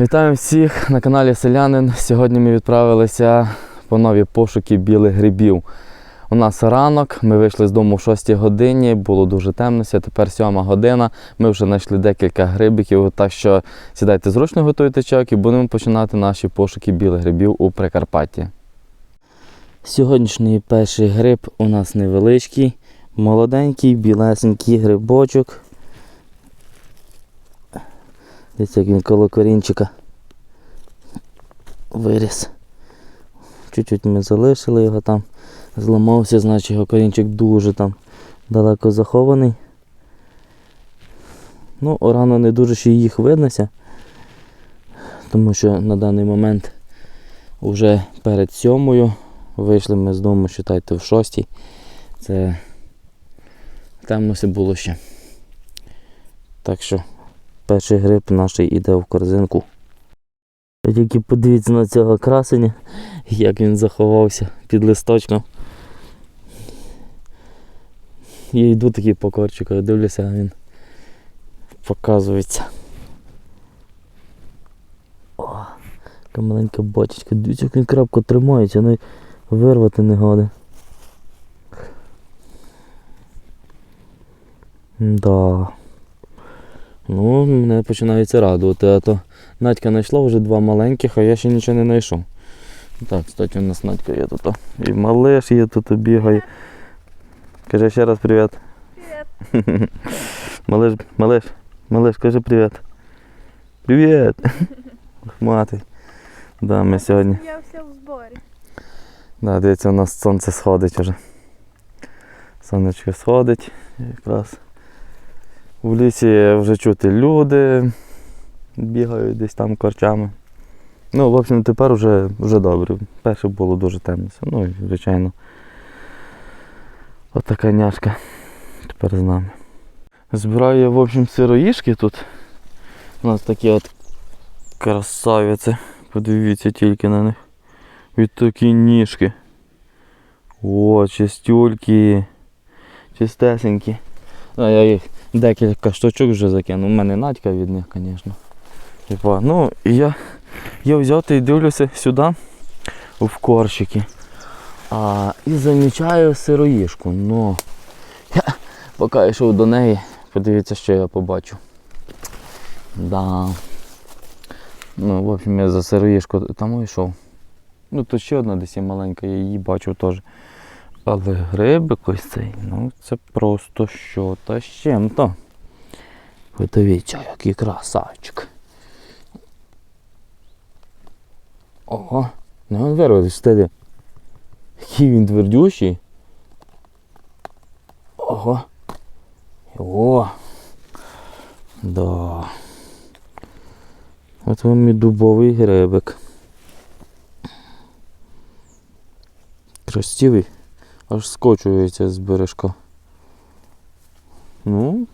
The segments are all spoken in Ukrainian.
Вітаю всіх на каналі Селянин. Сьогодні ми відправилися по нові пошуки білих грибів. У нас ранок, ми вийшли з дому о 6 годині, було дуже темно, тепер 7 година. Ми вже знайшли декілька грибиків, так що сідайте зручно, готуйте чайок і будемо починати наші пошуки білих грибів у Прикарпатті. Сьогоднішній перший гриб у нас невеличкий, молоденький, білесенький грибочок. Дивіться, як він коло корінчика виріс. Чуть-чуть ми залишили його там. Зламався, значить його корінчик дуже там далеко захований. Ну, рано не дуже ще їх виднося, тому що на даний момент вже перед сьомою вийшли ми з дому, считайте, в шостій. Це темно все було ще. Так що перший гриб наш іде в корзинку. Тільки подивіться на цього красення, як він заховався під листочком. Я йду такий по корчику, дивлюся, він показується. О, яка маленька бочечка. Дивіться, як він крапко тримається, навіть вирвати не годи. Да. Ну, мене починається радувати, а то Надька знайшла вже два маленьких, а я ще нічого не знайшов. Так, кстати, у нас Надька є тут. І малиш є тут бігає. Кажи ще раз привіт. Привет. Малиш, малиш, малиш, кажи привіт. Привіт. Мати. Да, ми сьогодні. Я вся в зборі. Да, дивіться, у нас сонце сходить вже. Сонечко сходить. Якраз в лісі вже чути люди бігають десь там корчами. Ну, в общем, тепер вже, вже добре. Перше було дуже темно. Ну і звичайно. От така няшка тепер з нами. Збираю в общем, сироїшки тут. У нас такі от красавиці. Подивіться тільки на них. Від такі ніжки. О, чистюлькі. Чистесенькі. А я їх декілька штучок вже закинув. У мене надька від них, звісно. Типа, ну, і я, я взяв та й дивлюся сюди в корчики. А, і замічаю сироїшку. Ну, я поки йшов до неї, подивіться, що я побачу. Да. Ну, в общем, я за сироїшку там йшов. Ну, то ще одна десь є маленька, я її бачу теж. Але грибик ось цей, ну це просто що та з чим-то. Ви дивіться, який красавчик. Ого, не він вирвався стеді. Який він твердющий. Ого. О. Да. От вам і дубовий грибик. Красивий. Аж скочується з бережка. Ну,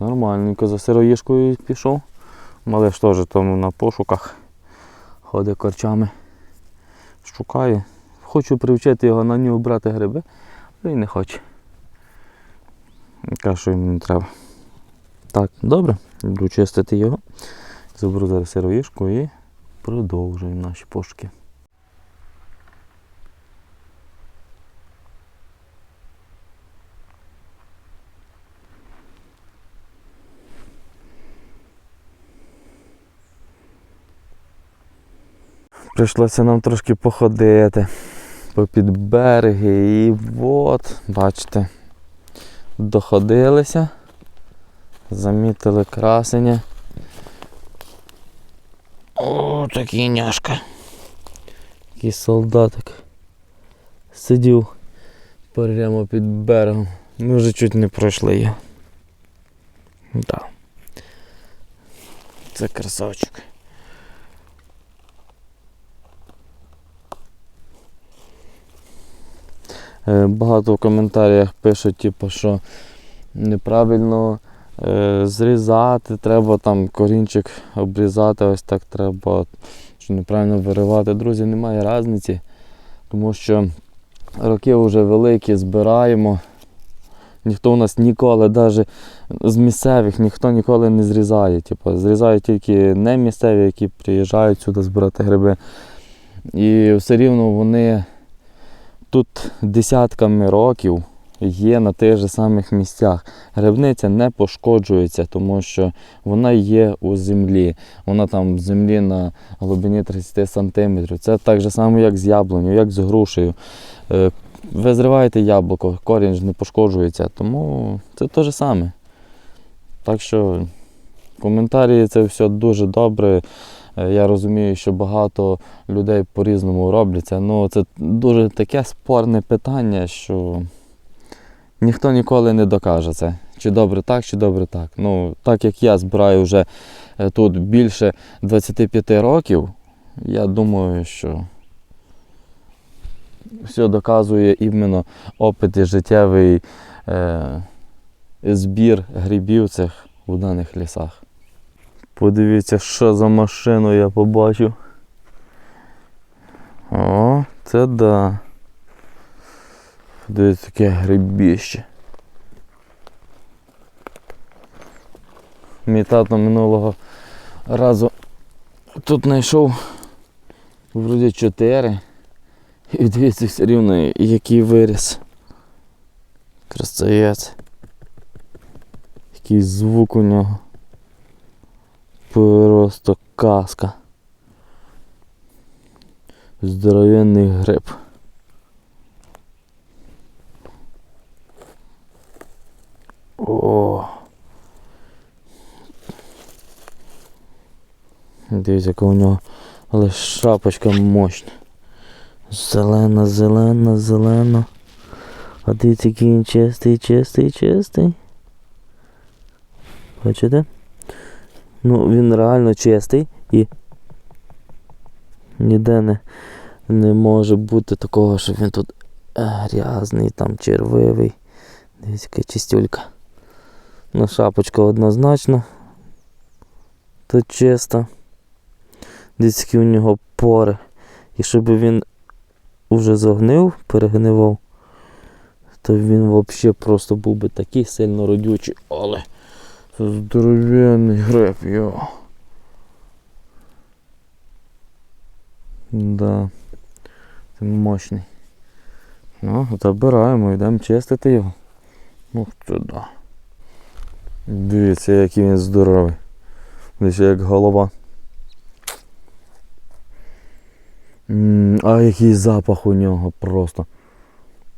нормальненько за сироїшкою пішов. Малиш теж там на пошуках. Ходить корчами. Шукає. Хочу привчити його на нього брати гриби, але він не хоче. Каже, що йому не треба. Так, добре, буду чистити його. Заберу зараз сироїшку і продовжуємо наші пошуки. Прийшлося нам трошки походити попід береги і от, бачите, доходилися, замітили красення. О, такий няшка. Такий солдатик. Сидів прямо під берегом. Ми вже чуть не пройшли його. Да. Це красавчик. Багато в коментарях пишуть, типу, що неправильно е, зрізати, треба там корінчик обрізати, ось так треба, що неправильно виривати. Друзі, немає різниці, тому що роки вже великі, збираємо. ніхто у нас ніколи, навіть з місцевих, ніхто ніколи не зрізає. Типу, зрізають тільки не місцеві, які приїжджають сюди збирати гриби. І все рівно вони тут десятками років є на тих же самих місцях. Грибниця не пошкоджується, тому що вона є у землі. Вона там в землі на глибині 30 см. Це так же само, як з яблунею, як з грушею. Е, Ви зриваєте яблуко, корінь ж не пошкоджується, тому це те ж саме. Так що коментарі це все дуже добре. Е, Я розумію, що багато людей по-різному робляться. Ну, це дуже таке спорне питання, що ніхто ніколи не докаже це. Чи добре так, чи добре так. Ну, так як я збираю вже е, тут більше 25 років, я думаю, що все доказує іменно опит і життєвий е, збір грибів цих у даних лісах. Подивіться, що за машину я побачив. О, це да. Дивіться, таке грибіще. Мій тато минулого разу тут знайшов вроді чотири. І дивіться все рівно, який виріс. Красавець. Який звук у нього. Просто казка. Здоровенний гриб. О. Дивіться, яка у нього але шапочка мощна. Зелена, зелена, зелена. А дивіться, який він чистий, чистий, чистий. Бачите? Ну, він реально чистий і ніде не, не може бути такого, що він тут е, грязний, там червивий. Дивіться, яка чистюлька. Ну, шапочка однозначно. Тут чиста. Дивіться, які у нього пори. Якщо б він уже загнив, перегнивав, то він взагалі просто був би такий сильно родючий, але це здоровенний гриб, йо. Да. Це мощний. Ну, забираємо, йдемо чистити його. Ух ти да. Дивіться, який він здоровий. Дивіться, як голова. М, А який запах у нього просто.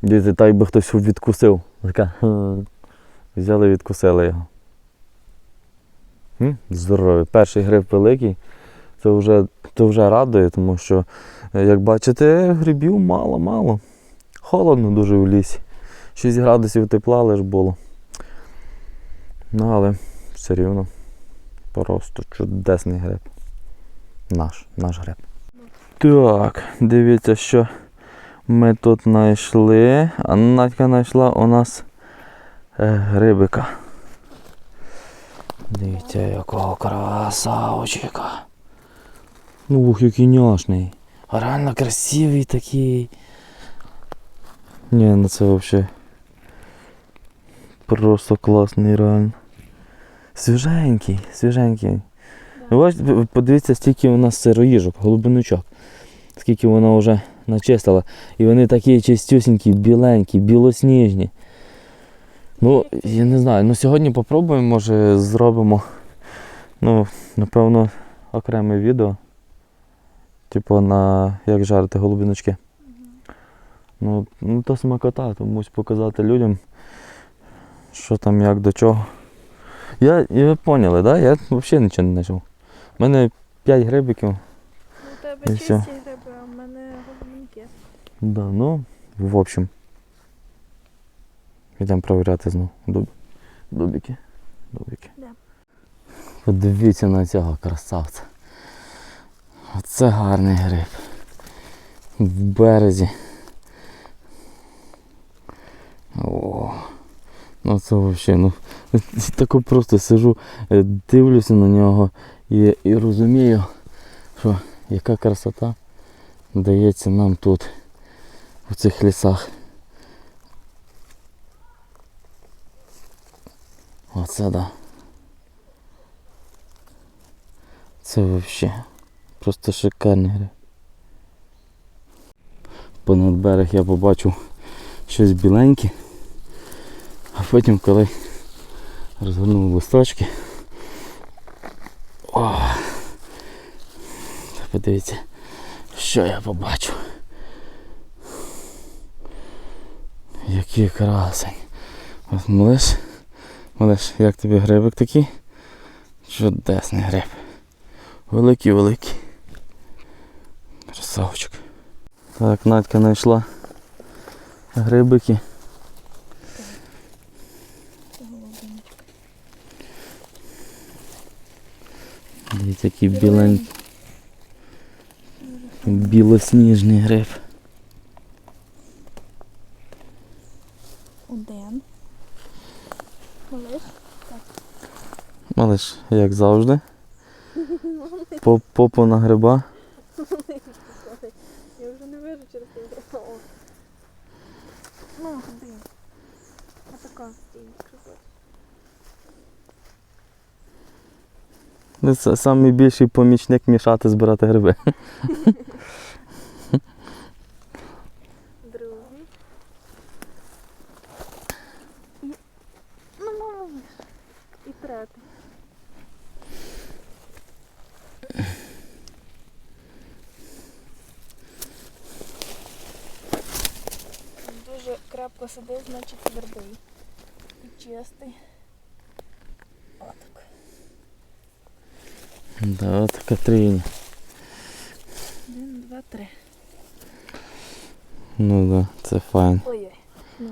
Дивіться, так би хтось відкусив. Така. Взяли відкусили його. М, Здоровий. Перший гриб великий. Це вже, це вже радує, тому що, е, як бачите, грибів мало-мало. Холодно дуже в лісі. 6 градусів тепла лиш було. Ну, але все рівно. Просто чудесний гриб. Наш, наш гриб. Так, дивіться, що ми тут знайшли. А Надька знайшла у нас е, грибика. Дивіться, якого красавчика. Ну, ух, який няшний. А Реально красивий такий. Ні, ну це взагалі. Просто класний реально. Свіженький, свіженький. Ви бачите, ви подивіться, стільки у нас сироїжок, голубиночок. Скільки вона вже начистила. І вони такі чистюсінькі, біленькі, білосніжні. Ну, я не знаю. Ну сьогодні попробуємо, може зробимо. Ну, напевно, окреме відео. Типу на як жарити голубиночки. Ну, ну то смакота, то мусь показати людям, що там, як до чого. Я, і ви поняли, да? Я взагалі нічого не знайшов. У мене 5 грибиків. Ну, у тебе чисті гриби, а в мене голубенькі. Да, ну, в общем. Йдемо провіряти знову. Дуб... Дубики. Дубики. Да. Подивіться на цього красавця. Оце гарний гриб. В березі. О, ну це взагалі, ну тако просто сижу, е, дивлюся на нього і, і розумію, що яка красота дається нам тут, у цих лісах. Оце да. Це взагалі просто шикарний гриб. Понад берег я побачив щось біленьке, а потім, коли розгорнув листочки. О! Подивіться, що я побачив. Який красень. От малиш, малиш, як тобі грибик такий? Чудесний гриб. Великий великий. Красавчик. Так, Надька знайшла грибики. Дивіться, який біленький. Білосніжний гриб. Один. Малиш. Малиш, як завжди. Поп- Попу на гриба. Я вже не вижу через те. Ну, ходи. Отака стій, Це самий більший помічник мішати збирати гриби. Другий. І... Ну, малиш. І третій. Сидить, значить твердий. І чистий. Отак. Да, от Катріні. Один, два, три. Ну да, це файн. Ой-ой. Ну,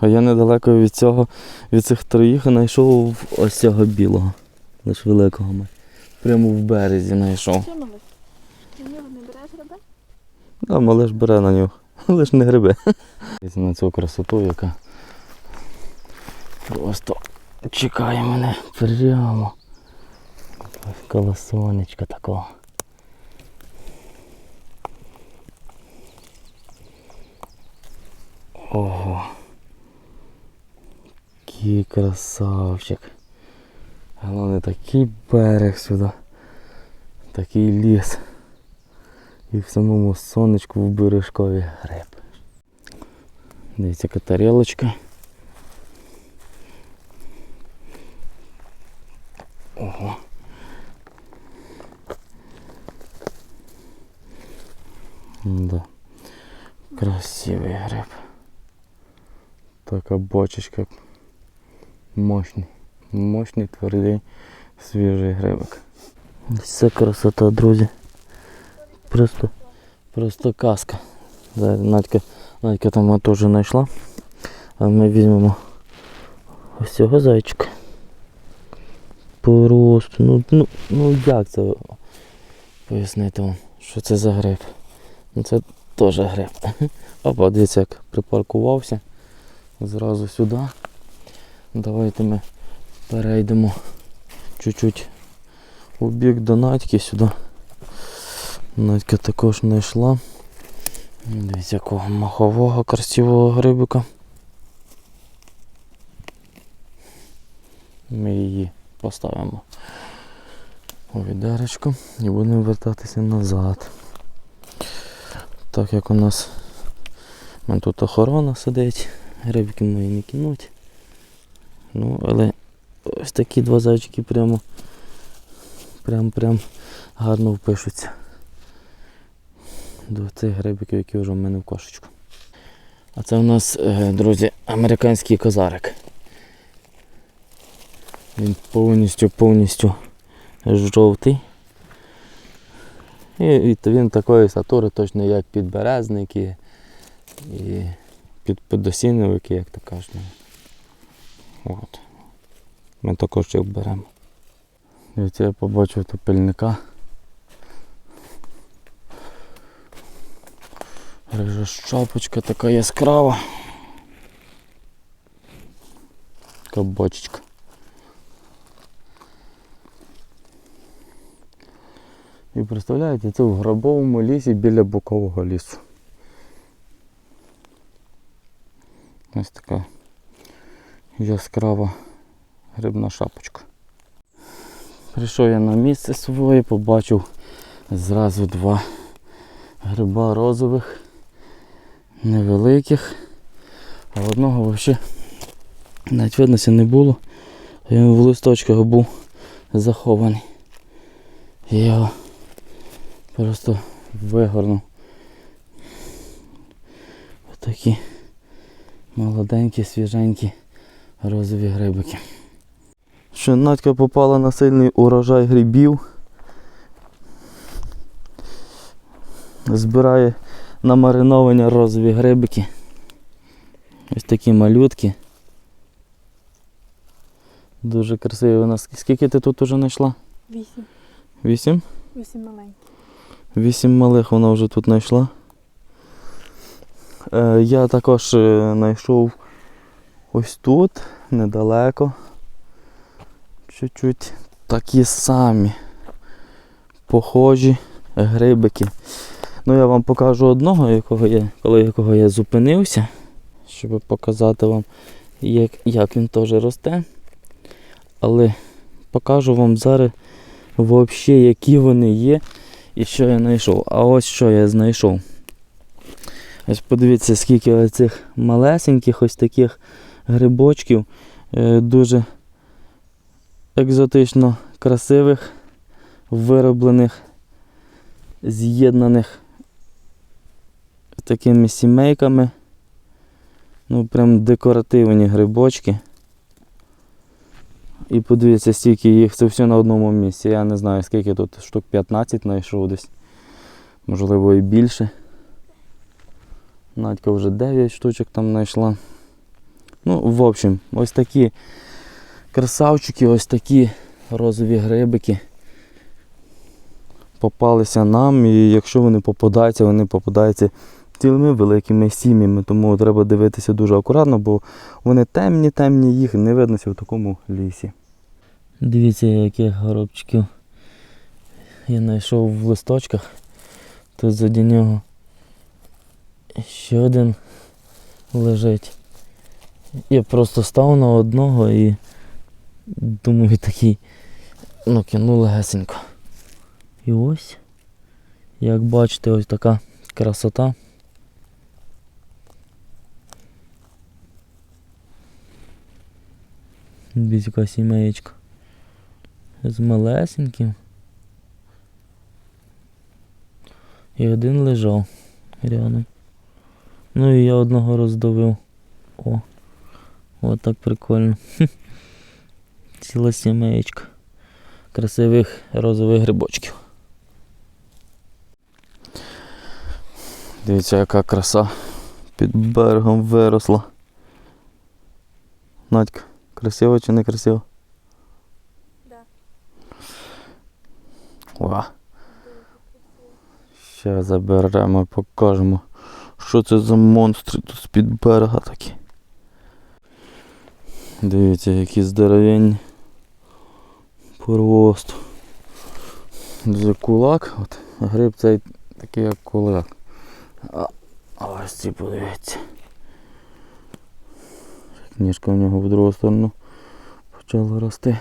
а. Я недалеко від цього, від цих троїх знайшов ось цього білого. Лиш великого ми. Прямо в березі знайшов. Що малиш? В нього не береш гриби? Да, малиш бере на нього. Лиш не гриби. На цю красоту, яка просто чекає мене прямо. Коло сонечка такого. Ого. Який красавчик. Головне такий берег сюди. Такий ліс. І в самому сонечку в бережкові гриб. Дивіться, яка тарілочка. Ого. Да. Красивий гриб. Така бочечка. Мощний. Мощний, твердий, свіжий грибик. Це красота, друзі. Просто, просто казка. Зараз Надька, Надька там теж знайшла. А ми візьмемо ось цього зайчика. Просто, ну, ну, ну як це пояснити вам, що це за гриб? Ну це теж гриб. Опа, дивіться, як припаркувався. Зразу сюди. Давайте ми перейдемо чуть-чуть у бік до Надьки сюди. Надька також знайшла. Дивіться, якого махового красивого грибика. Ми її поставимо у відеречко і будемо вертатися назад. Так як у нас тут охорона сидить, грибки мої не кинуть. Ну, але ось такі два зайчики прямо прям прям гарно впишуться до цих грибиків, які вже в мене в кошечку. А це у нас, е, друзі, американський козарик. Він повністю повністю жовтий. І, він такої сатури точно як підберезники і під подосінники, як то кажуть. От. Ми також їх беремо. Дивіться, я побачив топильника. Рижа шапочка така яскрава. Така бочечка. І представляєте, це в гробовому лісі біля букового лісу. Ось така яскрава грибна шапочка. Прийшов я на місце своє, побачив зразу два гриба розових, невеликих, а одного взагалі навіть виднося не було. Він в листочках був захований. Я його просто вигорнув. Отакі молоденькі, свіженькі розові грибики. Що Надька попала на сильний урожай грибів. Збирає на мариновані розові грибики. Ось такі малютки. Дуже красиві у нас. Скільки ти тут уже знайшла? Вісім. Вісім? Вісім маленьких. Вісім малих вона вже тут знайшла. Е, я також е, знайшов ось тут, недалеко. Чуть-чуть такі самі похожі грибики. Ну я вам покажу одного, якого я, коли якого я зупинився, щоб показати вам, як, як він теж росте. Але покажу вам зараз взагалі, які вони є і що я знайшов. А ось що я знайшов. Ось подивіться, скільки оцих малесеньких ось таких грибочків, е, дуже екзотично красивих, вироблених, з'єднаних такими сімейками. Ну, прям декоративні грибочки. І подивіться, стільки їх, це все на одному місці. Я не знаю, скільки тут штук 15 знайшов десь. Можливо і більше. Надька вже 9 штучок там знайшла. Ну, в общем, ось такі красавчики, ось такі розові грибики попалися нам, і якщо вони попадаються, вони попадаються цілими великими сім'ями, тому треба дивитися дуже акуратно, бо вони темні, темні, їх не виднося в такому лісі. Дивіться, яких горобчиків я знайшов в листочках. Тут заді нього ще один лежить. Я просто став на одного і думаю такий, ну кинув легесенько. І ось, як бачите, ось така красота. Бізька сімеєчка. З малесеньким. І один лежав рядом. Ну і я одного роздавив. О, от так прикольно. Ціла сімеєчка красивих розових грибочків. Дивіться, яка краса під берегом виросла. Надька, красиво чи не красиво? Да. Ва. Ще заберемо і покажемо, що це за монстри тут з-під берега такі. Дивіться, які здоровенні по росту. Це кулак, от, гриб цей такий як кулак. А ось ці подивіться. Ніжка в нього в другу сторону почала рости.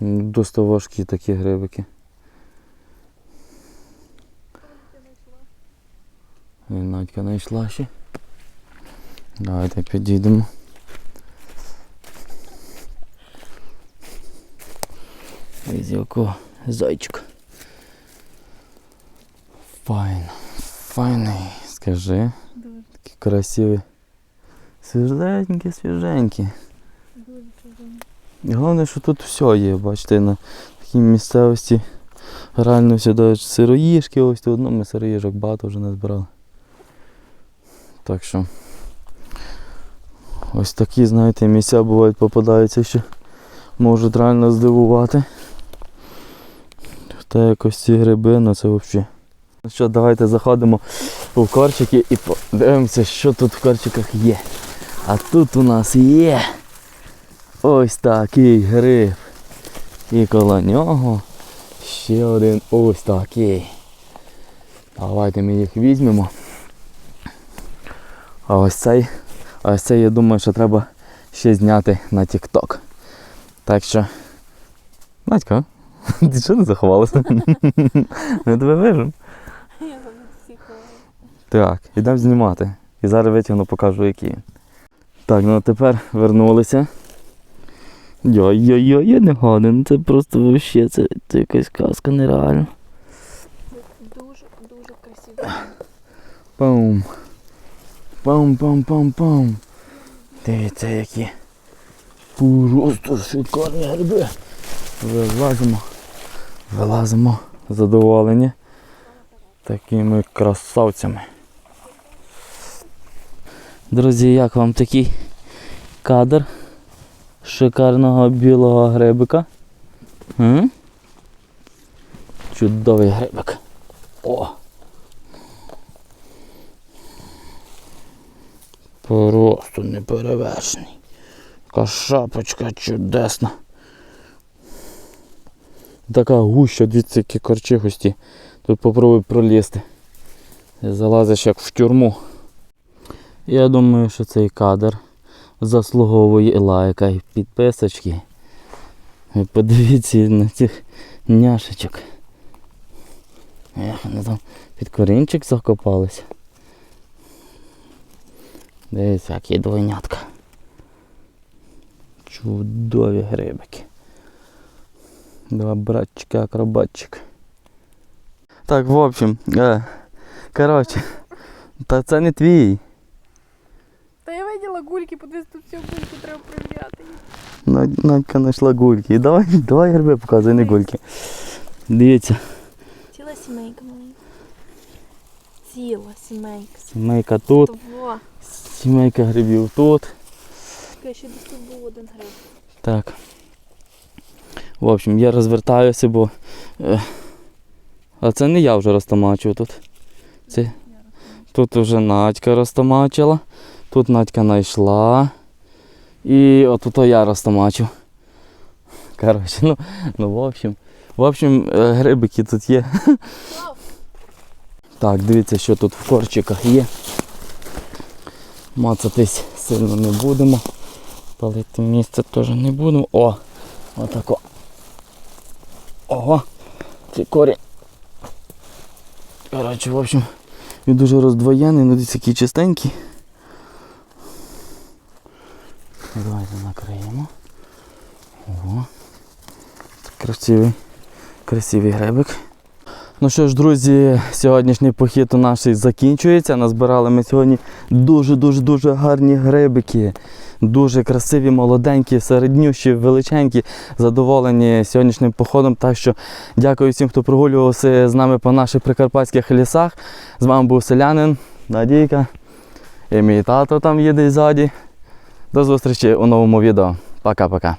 Досить важкі такі грибики. І Надька знайшла ще. Давайте підійдемо. Із якого зайчик. Файн. Файний. Скажи. Дуже, Такі красиві. Свіженькі, свіженькі. І Головне, що тут все є, бачите, на такій місцевості реально все дають сироїжки, ось тут ну, ми сироїжок багато вже не збирали. Так що ось такі, знаєте, місця бувають попадаються, що можуть реально здивувати. Та якось ці гриби, ну це взагалі. Ну що, давайте заходимо у корчики і подивимося, що тут в корчиках є. А тут у нас є ось такий гриб. І коло нього ще один ось такий. Давайте ми їх візьмемо. А ось цей, ось цей, я думаю, що треба ще зняти на TikTok. Так що. Надька, ти що не заховалася? Ми тебе вижимо. Так, ідемо знімати. І зараз витягну, покажу, які. Так, ну а тепер вернулися. Йой-йой-йой, я не годен. Це просто вообще, це, це якась казка нереальна. Дуже, дуже красиво. Пум. Пам-пам-пам-пам. Дивіться, які. Просто шикарні гриби. Вилазимо. Вилазимо. Задоволені. Такими красавцями. Друзі, як вам такий кадр шикарного білого грибика? М? Чудовий грибик. О! Просто неперевершений. Така шапочка чудесна. Така гуща, дивіться, які корчихості. Тут попробуй пролізти. Залазиш як в тюрму. Я думаю, що цей кадр заслуговує лайка і підписочки. Ви подивіться на цих няшечок. Ех, вони там під корінчик закопалися. Дивіться, які двойнятка. Чудові грибики. Два братчика акробатчик. Так, в общем, е, коротше, та це не твій. Та я виділа гульки, подивись, тут всі гульки треба. Надь- Надька знайшла гульки. Давай, давай гриби показуй, не гульки. Дивіться, Ціла сімейка маленька. Ціла сімейка. сімейка тут, Во. сімейка грибів тут. Чекай, ще десь тут був один гриб. Так. В общем, я розвертаюся, бо. Е, а це не я вже розтамачив тут. Це, тут вже Надька розтамачила. Тут Надька знайшла. І отут я розтамачив. Коротше, ну, ну в общем. В общем, е, грибики тут є. Так, дивіться, що тут в корчиках є. Мацатись сильно не будемо. Палити місце теж не будемо. О! Отако. Ого! Цей корінь. Коротше, в общем, він дуже роздвоєний, ну десь який чистенький. Давайте накриємо. Ого. Красивий, красивий грибик. Ну що ж, друзі, сьогоднішній похід у наш закінчується. Назбирали ми сьогодні дуже-дуже дуже гарні грибики. Дуже красиві, молоденькі, середнющі, величенькі, задоволені сьогоднішнім походом. Так що дякую всім, хто прогулювався з нами по наших прикарпатських лісах. З вами був селянин, Надійка. І мій тато там їде ззаді. До зустрічі у новому відео. Пока-пока.